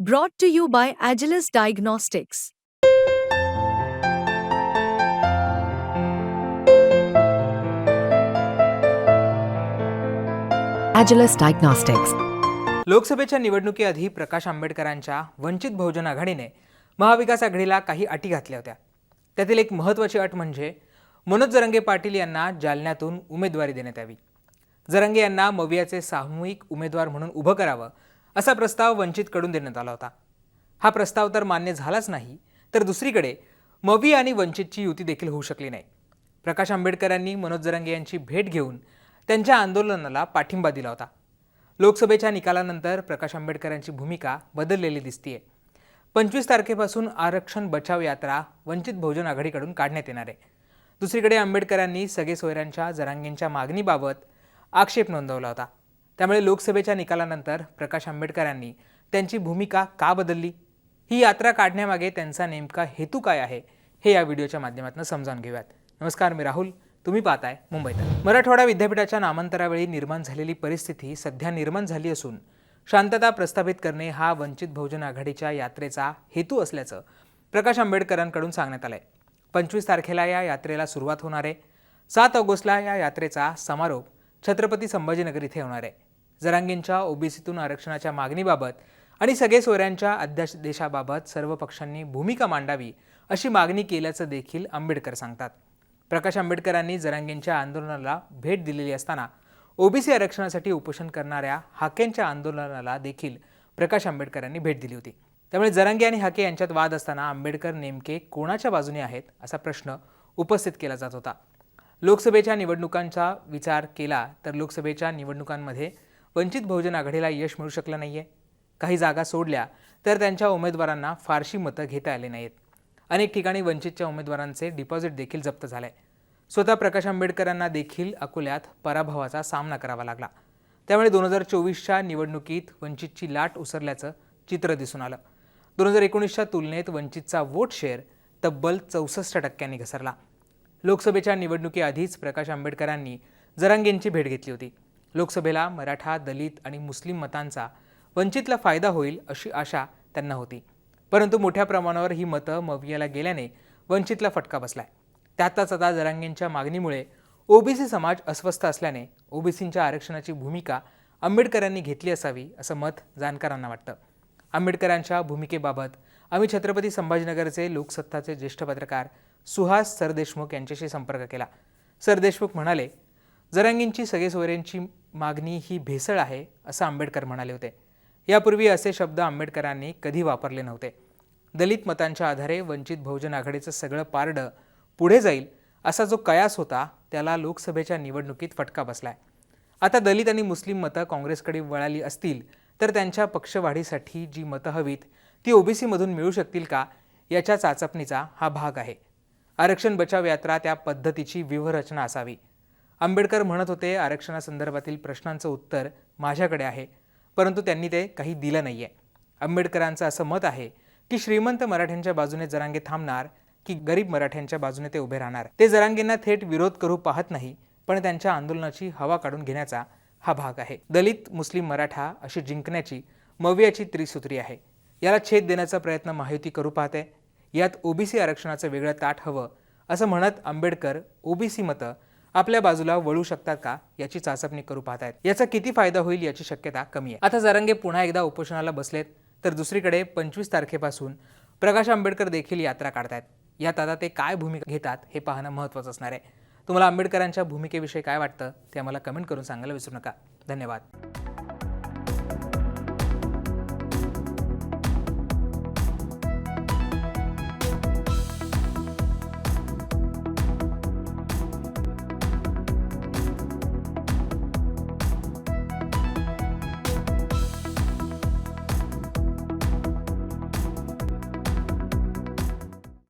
Brought to you by Agilis Diagnostics. Agilis Diagnostics. लोकसभेच्या निवडणुकीआधी प्रकाश आंबेडकरांच्या वंचित बहुजन आघाडीने महाविकास आघाडीला काही अटी घातल्या होत्या त्यातील एक महत्त्वाची अट म्हणजे मनोज जरंगे पाटील यांना जालन्यातून उमेदवारी देण्यात यावी जरंगे यांना मवियाचे सामूहिक उमेदवार म्हणून उभं करावं असा प्रस्ताव वंचितकडून देण्यात आला होता. हा प्रस्ताव तर मान्य झालाच नाही तर दुसरीकडे मवी आणि वंचितची युती देखील होऊ शकली नाही. प्रकाश आंबेडकरांनी मनोज जरंगे यांची भेट घेऊन त्यांच्या आंदोलनाला पाठिंबा दिला होता. लोकसभेच्या निकालानंतर प्रकाश आंबेडकरांची भूमिका बदललेली दिसतीये. पंचवीस तारखेपासून आरक्षण बचाव यात्रा वंचित बहुजन आघाडीकडून काढण्यात येणार आहे. दुसरीकडे आंबेडकरांनी सगळे सोयऱ्यांच्या जरांगींच्या मागणीबाबत आक्षेप नोंदवला होता. त्यामुळे लोकसभेच्या निकालानंतर प्रकाश आंबेडकरांनी त्यांची भूमिका का बदलली? ही यात्रा काढण्यामागे त्यांचा नेमका हेतू काय आहे? हे या व्हिडिओच्या माध्यमातून समजावून घेऊयात. नमस्कार मी राहुल. तुम्ही पाहताय मुंबईत. मराठवाडा विद्यापीठाच्या नामांतरावेळी निर्माण झालेली परिस्थिती सध्या निर्माण झाली असून शांतता प्रस्थापित करणे हा वंचित बहुजन आघाडीच्या यात्रेचा हेतू असल्याचं प्रकाश आंबेडकरांकडून सांगण्यात आलंय. पंचवीस तारखेला या यात्रेला सुरुवात होणार आहे. सात ऑगस्टला या यात्रेचा समारोप छत्रपती संभाजीनगर इथे होणार आहे. जरांगींच्या ओबीसीतून आरक्षणाच्या मागणीबाबत आणि सगळे सोयऱ्यांच्या अध्यादेशाबाबत सर्व पक्षांनी भूमिका मांडावी अशी मागणी केल्याचं देखील आंबेडकर सांगतात. प्रकाश आंबेडकरांनी जरांगींच्या आंदोलनाला भेट दिलेली असताना ओबीसी आरक्षणासाठी उपोषण करणाऱ्या हाकेंच्या आंदोलनाला देखील प्रकाश आंबेडकरांनी भेट दिली होती. त्यामुळे जरांगे आणि हाके यांच्यात वाद असताना आंबेडकर नेमके कोणाच्या बाजूने आहेत असा प्रश्न उपस्थित केला जात होता. लोकसभेच्या निवडणुकांचा विचार केला तर लोकसभेच्या निवडणुकांमध्ये वंचित बहुजन आघाडीला यश मिळू शकलं नाही आहे काही जागा सोडल्या तर त्यांच्या उमेदवारांना फारशी मतं घेता आली नाहीत. अनेक ठिकाणी वंचितच्या उमेदवारांचे डिपॉझिट देखील जप्त झाले. स्वतः प्रकाश आंबेडकरांना देखील अकोल्यात पराभवाचा सामना करावा लागला. त्यामुळे दोन हजार चोवीसच्या निवडणुकीत वंचितची लाट उसरल्याचं चित्र दिसून आलं. दोन हजार एकोणीसच्या तुलनेत वंचितचा वोट शेअर तब्बल चौसष्ट टक्क्यांनी घसरला. लोकसभेच्या निवडणुकीआधीच प्रकाश आंबेडकरांनी जरांगेंची भेट घेतली होती. लोकसभेला मराठा दलित आणि मुस्लिम मतांचा वंचितला फायदा होईल अशी आशा त्यांना होती. परंतु मोठ्या प्रमाणावर ही मतं मवियाला गेल्याने वंचितला फटका बसलाय. त्यातच आता जरांगेंच्या मागणीमुळे ओबीसी समाज अस्वस्थ असल्याने ओबीसींच्या आरक्षणाची भूमिका आंबेडकरांनी घेतली असावी असं मत जाणकारांना वाटतं. आंबेडकरांच्या भूमिकेबाबत आम्ही छत्रपती संभाजीनगरचे लोकसत्ताचे ज्येष्ठ पत्रकार सुहास सरदेशमुख यांच्याशी संपर्क केला. सरदेशमुख म्हणाले जरांगींची सगळे सोयऱ्यांची मागणी ही भेसळ आहे असं आंबेडकर म्हणाले होते. यापूर्वी असे शब्द आंबेडकरांनी कधी वापरले नव्हते. दलित मतांच्या आधारे वंचित बहुजन आघाडीचं सगळं पारडं पुढे जाईल असा जो कयास होता त्याला लोकसभेच्या निवडणुकीत फटका बसलाय. आता दलित आणि मुस्लिम मतं काँग्रेसकडे वळाली असतील तर त्यांच्या पक्षवाढीसाठी जी मतं हवीत ती ओबीसीमधून मिळू शकतील का याच्या चाचपणीचा हा भाग आहे. आरक्षण बचाव यात्रा त्या पद्धतीची व्यूहरचना असावी. आंबेडकर म्हणत होते आरक्षणासंदर्भातील प्रश्नांचं उत्तर माझ्याकडे आहे परंतु त्यांनी ते काही दिलं नाही आहे आंबेडकरांचं असं मत आहे की श्रीमंत मराठ्यांच्या बाजूने जरांगे थांबणार की गरीब मराठ्यांच्या बाजूने ते उभे राहणार. ते जरांगेंना थेट विरोध करू पाहत नाही पण त्यांच्या आंदोलनाची हवा काढून घेण्याचा हा भाग आहे. दलित मुस्लिम मराठा अशी जिंकण्याची मव्याची त्रिसूत्री आहे. याला छेद देण्याचा प्रयत्न महायुती करू पाहते यात ओबीसी आरक्षणाचं वेगळं ताट हवं असं म्हणत आंबेडकर ओबीसी मतं आपल्या बाजूला वळू शकतात का याची चाचपणी करू पाहतायत. याचा किती फायदा होईल याची शक्यता कमी आहे. आता जरंगे पुन्हा एकदा उपोषणाला बसलेत तर दुसरीकडे पंचवीस तारखेपासून प्रकाश आंबेडकर देखील यात्रा काढतायत. यात आता ते काय भूमिका घेतात हे पाहणं महत्त्वाचं असणार आहे. तुम्हाला आंबेडकरांच्या भूमिकेविषयी काय वाटतं ते आम्हाला कमेंट करून सांगायला विसरू नका. धन्यवाद.